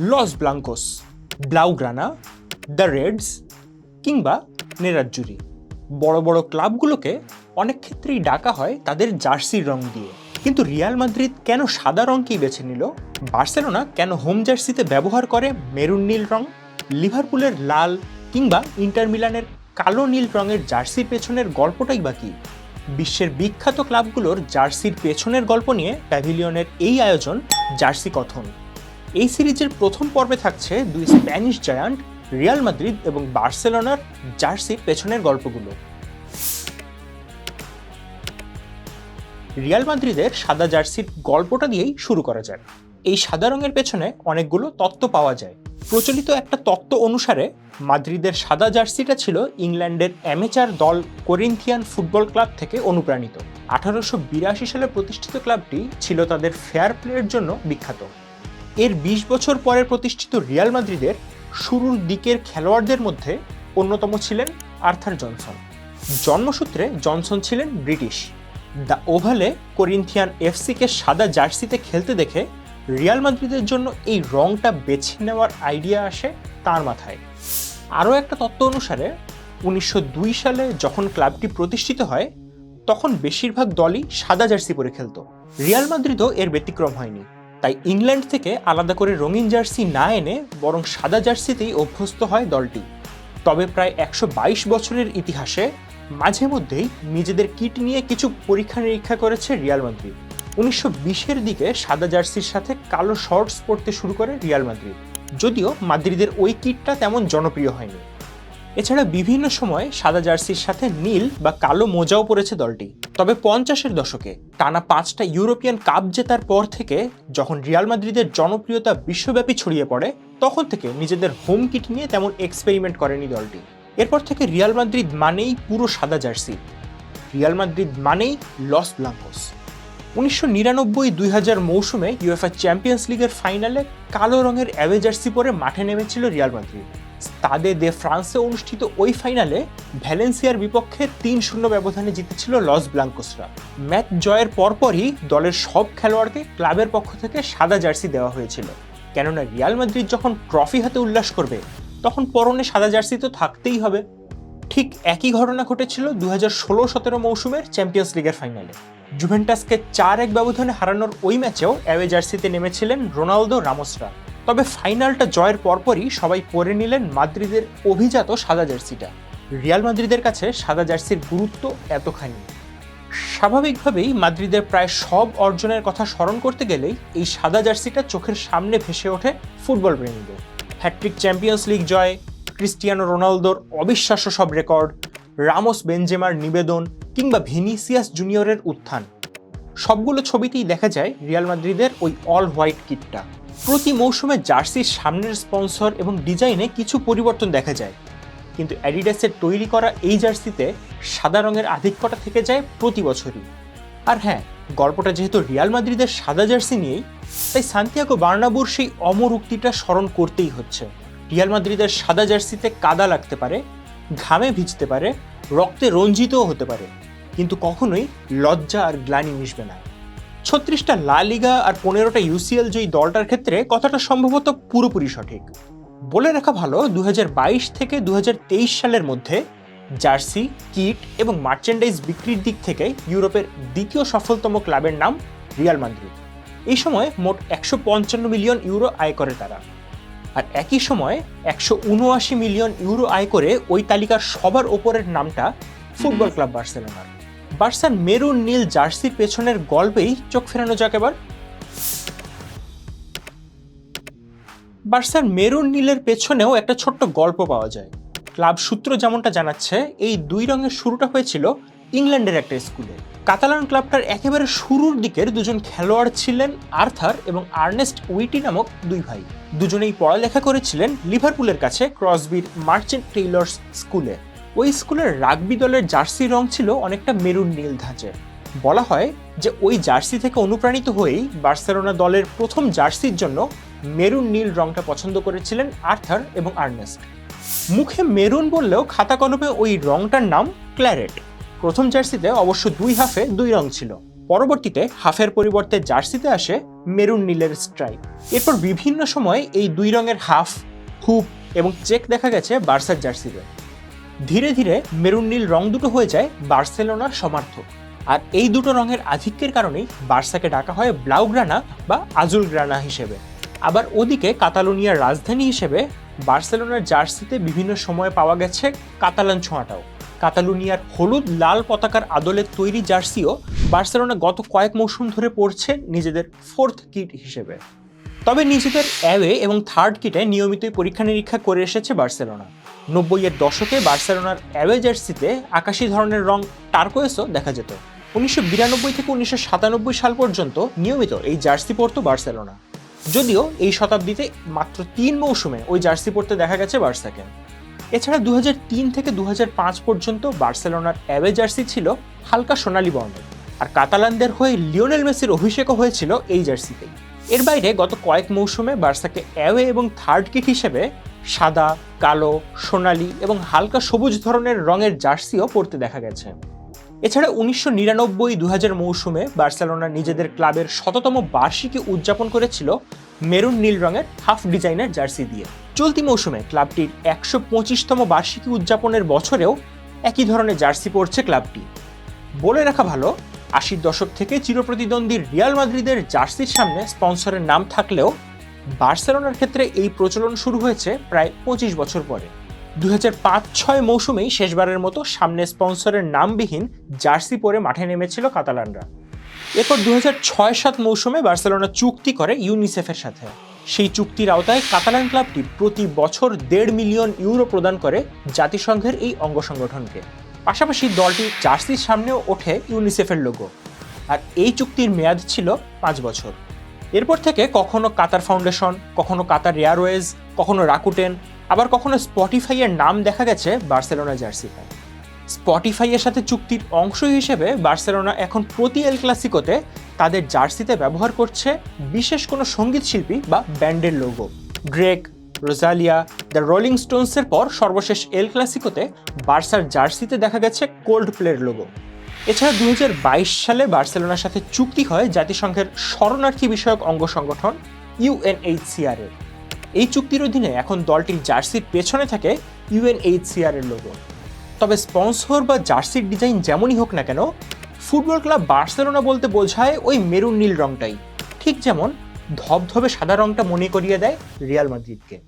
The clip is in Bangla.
Los Blancos Blaugrana the Reds কিংবা নেরাজ্জুরি বড় বড় ক্লাবগুলোকে অনেক ক্ষেত্রেই ডাকা হয় তাদের জার্সির রং দিয়ে। কিন্তু রিয়াল মাদ্রিদ কেন সাদা রংকেই বেছে নিল? বার্সেলোনা কেন হোম জার্সিতে ব্যবহার করে মেরুন নীল রং? লিভারপুলের লাল কিংবা ইন্টার মিলানের কালো নীল রঙের জার্সির পেছনের গল্পটাই বা কী? বিশ্বের বিখ্যাত ক্লাবগুলোর জার্সির পেছনের গল্প নিয়ে প্যাভিলিয়নের এই আয়োজন জার্সি কথন। এই সিরিজের প্রথম পর্বে থাকছে দুই স্প্যানিশ জায়ান্ট, রিয়াল মাদ্রিদ এবং বার্সেলোনার জার্সির পেছনের গল্পগুলো। রিয়াল মাদ্রিদের সাদা জার্সির গল্পটা দিয়েই শুরু করা যায় এই সাদা রঙের পেছনে অনেকগুলো তত্ত্ব পাওয়া যায়। প্রচলিত একটা তত্ত্ব অনুসারে, মাদ্রিদের সাদা জার্সিটা ছিল ইংল্যান্ডের অ্যামেচার দল কোরিন্থিয়ান ফুটবল ক্লাব থেকে অনুপ্রাণিত। আঠারোশো বিরাশি সালে প্রতিষ্ঠিত ক্লাবটি ছিল তাদের ফেয়ার প্লের জন্য বিখ্যাত। এর ২০ বছর পরে প্রতিষ্ঠিত রিয়াল মাদ্রিদের শুরুর দিকের খেলোয়াড়দের মধ্যে অন্যতম ছিলেন আর্থার জনসন। জন্মসূত্রে জনসন ছিলেন ব্রিটিশ। দ্য ওভালে করিন্থিয়ান এফসিকে সাদা জার্সিতে খেলতে দেখে রিয়াল মাদ্রিদের জন্য এই রংটা বেছে নেওয়ার আইডিয়া আসে তার মাথায়। আরও একটা তত্ত্ব অনুসারে, উনিশশো দুই সালে যখন ক্লাবটি প্রতিষ্ঠিত হয়, তখন বেশিরভাগ দলই সাদা জার্সি পরে খেলতো। রিয়াল মাদ্রিদও এর ব্যতিক্রম হয়নি। তাই ইংল্যান্ড থেকে আলাদা করে রঙিন জার্সি না এনে বরং সাদা জার্সিতেই অভ্যস্ত হয় দলটি। তবে প্রায় একশো বাইশ বছরের ইতিহাসে মাঝে মধ্যেই নিজেদের কিট নিয়ে কিছু পরীক্ষা নিরীক্ষা করেছে রিয়াল মাদ্রিদ। উনিশশো বিশের দিকে সাদা জার্সির সাথে কালো শর্টস পরতে শুরু করে রিয়াল মাদ্রিদ। যদিও মাদ্রিদের ওই কিটটা তেমন জনপ্রিয় হয়নি। এছাড়া বিভিন্ন সময় সাদা জার্সির সাথে নীল বা কালো মোজাও পরেছে দলটি। তবে পঞ্চাশের দশকে টানা পাঁচটা ইউরোপিয়ান কাপ জেতার পর থেকে যখন রিয়াল মাদ্রিদের জনপ্রিয়তা বিশ্বব্যাপী ছড়িয়ে পড়ে, তখন থেকে নিজেদের হোম কিট নিয়ে তেমন এক্সপেরিমেন্ট করেনি দলটি। এরপর থেকে রিয়াল মাদ্রিদ মানেই পুরো সাদা জার্সি। রিয়াল মাদ্রিদ মানেই লস ব্লাঙ্কোস উনিশশো নিরানব্বই দুই হাজার মৌসুমে ইউএফআ চ্যাম্পিয়ন্স লিগের ফাইনালে কালো রঙের অ্যাওয়ে জার্সি পরে মাঠে নেমেছিল রিয়াল মাদ্রিদ। তাদের দে ফ্রান্সে অনুষ্ঠিত ওই ফাইনালে ভ্যালেন্সিয়ার বিপক্ষে তিন শূন্য ব্যবধানে জিতেছিল লস ব্লাঙ্কোসরা। ম্যাচ জয়ের পরপরই দলের সব খেলোয়াড়কে ক্লাবের পক্ষ থেকে সাদা জার্সি দেওয়া হয়েছিল। কেননা রিয়াল মাদ্রিদ যখন ট্রফি হাতে উল্লাস করবে, তখন পরনে সাদা জার্সি তো থাকতেই হবে। ঠিক একই ঘটনা ঘটেছিল দু হাজার ষোলো সতেরো মৌসুমের চ্যাম্পিয়ন্স লিগের ফাইনালে। জুভেন্টাসকে চার এক ব্যবধানে হারানোর ওই ম্যাচেও অ্যাওয়ে জার্সিতে নেমেছিলেন রোনালদো রামোসরা। তবে ফাইনালটা জয়ের পরপরই সবাই পরে নিলেন মাদ্রিদের অভিজাত সাদা জার্সিটা। রিয়াল মাদ্রিদের কাছে সাদা জার্সির গুরুত্ব এতখানি। স্বাভাবিকভাবেই মাদ্রিদের প্রায় সব অর্জনের কথা স্মরণ করতে গেলেই এই সাদা জার্সিটা চোখের সামনে ভেসে ওঠে ফুটবল প্রেমীদের হ্যাট্রিক চ্যাম্পিয়ন্স লিগ জয়, ক্রিস্টিয়ানো রোনালদোর অবিশ্বাস্য সব রেকর্ড, রামোস বেনজেমার নিবেদন কিংবা ভিনিসিয়াস জুনিয়রের উত্থান। সবগুলো ছবিতেই দেখা যায় রিয়াল মাদ্রিদের ওই অল হোয়াইট কিটটা প্রতি মৌসুমে জার্সির সামনের স্পন্সর এবং ডিজাইনে কিছু পরিবর্তন দেখা যায়। কিন্তু অ্যাডিডাসের তৈরি করা এই জার্সিতে সাদা রঙের আধিক্যটা থেকে যায় প্রতি বছরই। আর হ্যাঁ গল্পটা যেহেতু রিয়াল মাদ্রিদের সাদা জার্সি নিয়েই, তাই সান্তিয়াগো বার্নাবুর সেই অমর উক্তিটা স্মরণ করতেই হচ্ছে। রিয়াল মাদ্রিদের সাদা জার্সিতে কাদা লাগতে পারে, ঘামে ভিজতে পারে, রক্তে রঞ্জিতও হতে পারে। কিন্তু কখনোই লজ্জা আর গ্লানি মিশবে না। ছত্রিশটা লা লিগা আর পনেরোটা ইউসিএল জয়ী দলটার ক্ষেত্রে কথাটা সম্ভবত পুরোপুরি সঠিক। বলে রাখা ভালো দু হাজার বাইশ থেকে দু হাজার তেইশ সালের মধ্যে জার্সি, কিট এবং মার্চেন্ডাইজ বিক্রির দিক থেকে ইউরোপের দ্বিতীয় সফলতম ক্লাবের নাম রিয়াল মাদ্রিদ। এই সময় মোট একশো পঞ্চান্ন মিলিয়ন ইউরো আয় করে তারা। আর একই সময় একশো উনআশি মিলিয়ন ইউরো আয় করে ওই তালিকার সবার ওপরের নামটা ফুটবল ক্লাব বার্সেলোনার। বার্সার মেরুন নীল জার্সির পেছনের গল্পেই চোখ ফেরানো যাক এবার। বার্সার মেরুন নীলের পেছনেও একটা ছোট্ট গল্প পাওয়া যায়। ক্লাব সূত্র যেমনটা জানাচ্ছে, এই দুই রঙের শুরুটা হয়েছিল ইংল্যান্ডের একটা স্কুলে। কাতালান ক্লাবটার একেবারে শুরুর দিকের দুজন খেলোয়াড় ছিলেন আর্থার এবং আর্নেস্ট উইটি নামক দুই ভাই। দুজনেই পড়ালেখা করেছিলেন লিভারপুলের কাছে ক্রসবির মার্চেন্ট টেইলর্স স্কুলে। ওই স্কুলের রাগবি দলের জার্সি রং ছিল অনেকটা মেরুন নীল ধাঁচের। বলা হয় যে ওই জার্সি থেকে অনুপ্রাণিত হয়েই বার্সেলোনা দলের প্রথম জার্সির জন্য মেরুন নীল রংটা পছন্দ করেছিলেন আর্থার এবং আর্নেস্ট। মুখে মেরুন বললেও খাতা কলমে ওই রংটার নাম ক্ল্যারেট। প্রথম জার্সিতে অবশ্য দুই হাফে দুই রং ছিল। পরবর্তীতে হাফের পরিবর্তে জার্সিতে আসে মেরুন নীলের স্ট্রাইক। এরপর বিভিন্ন সময়ে এই দুই রঙের হাফ, হুপ এবং চেক দেখা গেছে বার্সার জার্সিতে। ধীরে ধীরে মেরুন নীল রং দুটো হয়ে যায় বার্সেলোনার সমার্থক। আর এই দুটো রঙের আধিক্যের কারণেই বার্সাকে ডাকা হয় ব্লাউগ্রানা বা আজুল গ্রানা হিসেবে। আবার ওদিকে কাতালোনিয়ার রাজধানী হিসেবে বার্সেলোনার জার্সিতে বিভিন্ন সময়ে পাওয়া গেছে কাতালান ছোঁয়াটাও। কাতালুনিয়ার হলুদ লাল পতাকার আদলে তৈরি জার্সিও বার্সেলোনা গত কয়েক মৌসুম ধরে পড়ছে নিজেদের ফোর্থ কিট হিসেবে। তবে নিজেদের অ্যাওয়ে এবং থার্ড কিটে নিয়মিতই পরীক্ষা নিরীক্ষা করে এসেছে বার্সেলোনা। নব্বইয়ের দশকে বার্সেলোনার অ্যাওয়ে জার্সিতে আকাশি ধরনের রং টার্কোয়েসও দেখা যেত। উনিশশো বিরানব্বই থেকে উনিশশো সাতানব্বই সাল পর্যন্ত নিয়মিত এই জার্সি পরতো বার্সেলোনা। যদিও এই শতাব্দীতে মাত্র তিন মৌসুমে ওই জার্সি পরতে দেখা গেছে বার্সাকে। এছাড়া দু হাজার তিন থেকে দু হাজার পাঁচ পর্যন্ত বার্সেলোনার অ্যাওয়ে জার্সি ছিল হালকা সোনালী বর্ণের, আর কাতালানদের হয়ে লিওনেল মেসির অভিষেকও হয়েছিল এই জার্সিতেই। এর বাইরে গত কয়েক মৌসুমে বার্সাকে অ্যাওয়ে এবং থার্ড কিট হিসেবে সাদা, কালো, সোনালী এবং হালকা সবুজ ধরনের রঙের জার্সিও পরতে দেখা গেছে। এছাড়া উনিশশো নিরানব্বই দু মৌসুমে বার্সেলোনা নিজেদের ক্লাবের শততম বার্ষিকী উদযাপন করেছিল মেরুন নীল রঙের হাফ ডিজাইনের জার্সি দিয়ে। চলতি মৌসুমে ক্লাবটির একশো পঁচিশতম বার্ষিকী উদযাপনের বছরেও একই ধরনের জার্সি পরছে ক্লাবটি। বলে রাখা ভালো, আশির দশক থেকে চিরপ্রতিদ্বন্দ্বী রিয়াল মাদ্রিদের জার্সির সামনে স্পন্সরের নাম থাকলেও বার্সেলোনার ক্ষেত্রে এই প্রচলন শুরু হয়েছে প্রায় পঁচিশ বছর পরে। দু হাজার পাঁচ ছয় মৌসুমেই শেষবারের মতো সামনে স্পন্সরের নামবিহীন জার্সি পরে মাঠে নেমেছিল কাতালানরা। এরপর দু হাজার ছয় সাত মৌসুমে বার্সেলোনা চুক্তি করে ইউনিসেফের সাথে। সেই চুক্তির আওতায় কাতালান ক্লাবটি প্রতি বছর দেড় মিলিয়ন ইউরো প্রদান করে জাতিসংঘের এই অঙ্গ সংগঠনকে। পাশাপাশি দলটি জার্সির সামনেও ওঠে ইউনিসেফের লোগো। আর এই চুক্তির মেয়াদ ছিল পাঁচ বছর। এরপর থেকে কখনো কাতার ফাউন্ডেশন, কখনো কাতার এয়ারওয়েজ, কখনো রাকুটেন, আবার কখনো স্পটিফাই এর নাম দেখা গেছে বার্সেলোনা জার্সিতে। স্পটিফাই এর সাথে চুক্তির অংশ হিসেবে বার্সেলোনা এখন প্রতি এল ক্লাসিকোতে তাদের জার্সিতে ব্যবহার করছে বিশেষ কোনো সংগীত শিল্পী বা ব্যান্ডের logo. Drake Rosalia, the rolling স্টোনসের পর সর্বশেষ এল ক্লাসিকোতে বার্সার জার্সিতে দেখা গেছে কোল্ড প্লের লোগো। এছাড়া দু সালে বার্সেলোনার সাথে চুক্তি হয় জাতিসংঘের শরণার্থী বিষয়ক অঙ্গ সংগঠন ইউএনএইচসিআর এর। এই চুক্তির অধীনে এখন দলটির জার্সির পেছনে থাকে ইউএনএইচসিআর এর লোগো। তবে স্পন্সর বা জার্সির ডিজাইন যেমনই হোক না কেন, ফুটবল ক্লাব বার্সেলোনা বলতে বোঝায় ওই মেরুন নীল রংটাই। ঠিক যেমন ধবধবে সাদা রংটা মনে করিয়ে দেয় রিয়াল মাদ্রিদকে।